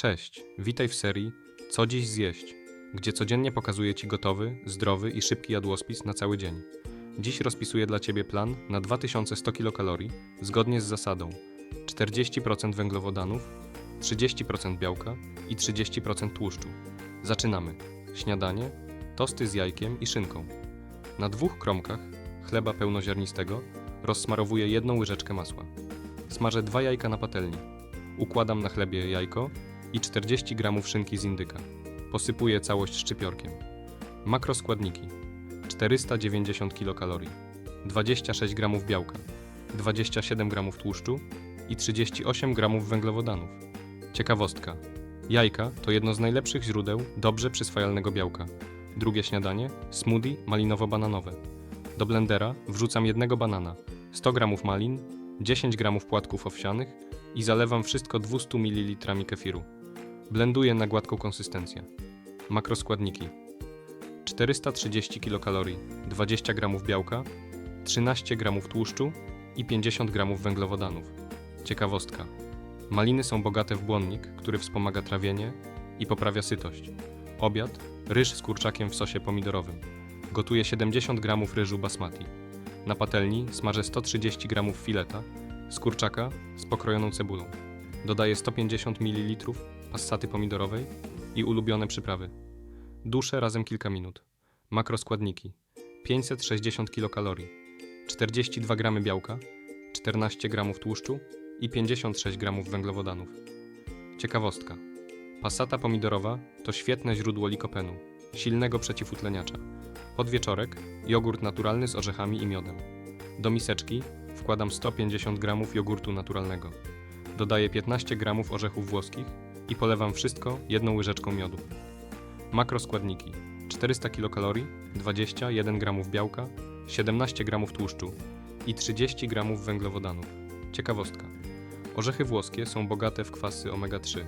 Cześć, witaj w serii Co dziś zjeść, gdzie codziennie pokazuję Ci gotowy, zdrowy i szybki jadłospis na cały dzień. Dziś rozpisuję dla Ciebie plan na 2100 kilokalorii zgodnie z zasadą 40% węglowodanów, 30% białka i 30% tłuszczu. Zaczynamy. Śniadanie, tosty z jajkiem i szynką. Na dwóch kromkach chleba pełnoziarnistego rozsmarowuję jedną łyżeczkę masła. Smażę dwa jajka na patelni. Układam na chlebie jajko i 40 g szynki z indyka. Posypuję całość szczypiorkiem. Makroskładniki: 490 kilokalorii, 26 g białka, 27 g tłuszczu i 38 g węglowodanów. Ciekawostka: jajka to jedno z najlepszych źródeł dobrze przyswajalnego białka. Drugie śniadanie smoothie malinowo-bananowe. Do blendera wrzucam jednego banana, 100 g malin, 10 g płatków owsianych i zalewam wszystko 200 ml kefiru. Blenduję na gładką konsystencję. Makroskładniki: 430 kilokalorii, 20 g białka, 13 g tłuszczu i 50 g węglowodanów. Ciekawostka: maliny są bogate w błonnik, który wspomaga trawienie i poprawia sytość. Obiad: ryż z kurczakiem w sosie pomidorowym. Gotuję 70 g ryżu basmati. Na patelni smażę 130 g fileta z kurczaka z pokrojoną cebulą. Dodaję 150 ml passaty pomidorowej i ulubione przyprawy. Duszę razem kilka minut. Makroskładniki: 560 kilokalorii, 42 g białka, 14 g tłuszczu i 56 g węglowodanów. Ciekawostka: Passata pomidorowa to świetne źródło likopenu, silnego przeciwutleniacza. Podwieczorek jogurt naturalny z orzechami i miodem. Do miseczki wkładam 150 g jogurtu naturalnego. Dodaję 15 g orzechów włoskich i polewam wszystko jedną łyżeczką miodu. Makroskładniki: 400 kilokalorii, 21 g białka, 17 g tłuszczu i 30 g węglowodanów. Ciekawostka: Orzechy włoskie są bogate w kwasy omega-3,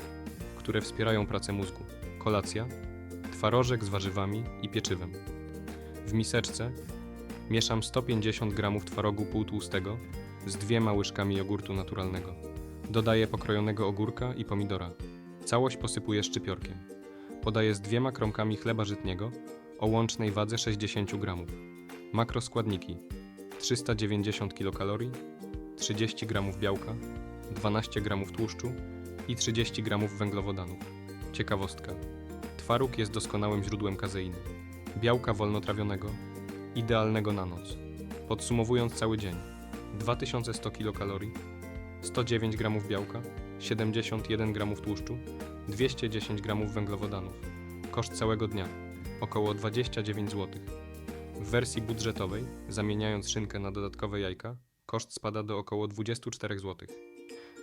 które wspierają pracę mózgu. Kolacja: twarożek z warzywami i pieczywem. W miseczce mieszam 150 g twarogu półtłustego z dwiema łyżkami jogurtu naturalnego. Dodaję pokrojonego ogórka i pomidora. Całość posypuję szczypiorkiem. Podaję z dwiema kromkami chleba żytniego o łącznej wadze 60 g. Makroskładniki: 390 kilokalorii, 30 g białka, 12 g tłuszczu i 30 g węglowodanów. Ciekawostka: twaróg jest doskonałym źródłem kazeiny, białka wolnotrawionego, idealnego na noc. Podsumowując cały dzień: 2100 kilokalorii, 109 g białka, 71 g tłuszczu, 210 g węglowodanów. Koszt całego dnia około 29 zł. W wersji budżetowej, zamieniając szynkę na dodatkowe jajka, koszt spada do około 24 zł.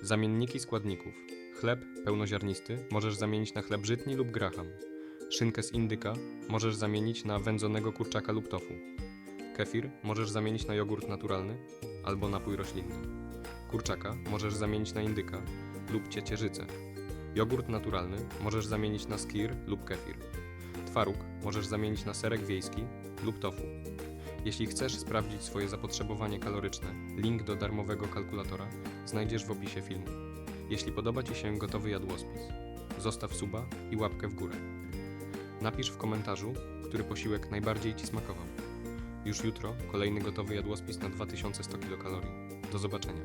Zamienniki składników. Chleb pełnoziarnisty możesz zamienić na chleb żytni lub graham. Szynkę z indyka możesz zamienić na wędzonego kurczaka lub tofu. Kefir możesz zamienić na jogurt naturalny albo napój roślinny. Kurczaka możesz zamienić na indyka lub ciecierzycę. Jogurt naturalny możesz zamienić na skir lub kefir. Twaróg możesz zamienić na serek wiejski lub tofu. Jeśli chcesz sprawdzić swoje zapotrzebowanie kaloryczne, link do darmowego kalkulatora znajdziesz w opisie filmu. Jeśli podoba Ci się gotowy jadłospis, zostaw suba i łapkę w górę. Napisz w komentarzu, który posiłek najbardziej Ci smakował. Już jutro kolejny gotowy jadłospis na 2100 kilokalorii. Do zobaczenia.